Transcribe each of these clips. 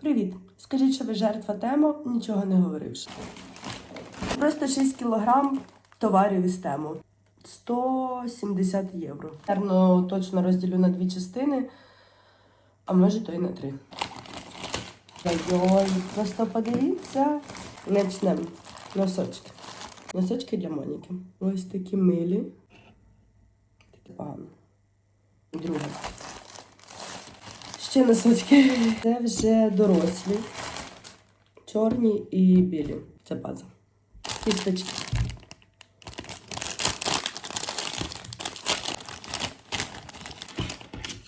Привіт! Скажіть, що ви жертва тему, нічого не говоривши. Просто 6 кілограм товарів із тему. 170 євро. Терно точно розділю на дві частини, а може то й на три. Ой, просто подивіться. Начнемо. Носочки. Носочки для Моніки. Ось такі милі. Такі погано. Друге. Ще носочки. Це вже дорослі. Чорні і білі. Це база. Кісточки.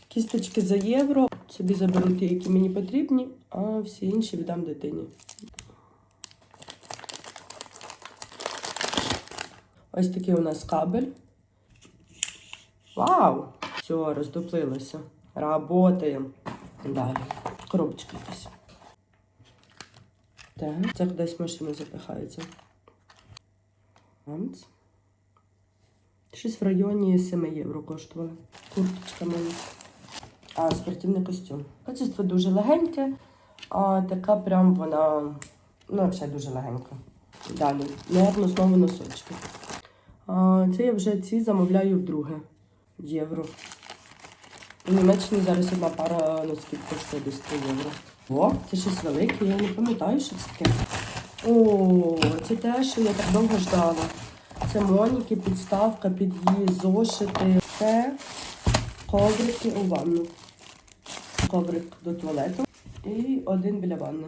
Кісточки за євро. Собі заберу ті, які мені потрібні, а всі інші віддам дитині. Ось такий у нас кабель. Вау! Все, роздуплилося. Работаємо. Далі. Коробочка якась. Так, це кудись в машину запихається. Щось в районі 7 євро коштувало. Курточка моя. А, спортивний костюм. Качество дуже легеньке, а така прям вона, ну, взагалі дуже легенька. Далі. Наверно, знову носочки. А, це я вже ці замовляю вдруге. Євро. У Німеччині зараз одна пара носків коштує десь 3 євро. О, це щось велике, я не пам'ятаю, що це таке. О, це те, що я так довго ждала. Це Моніки, підставка під її зошити. Це коврики у ванну. Коврик до туалету і один біля ванни.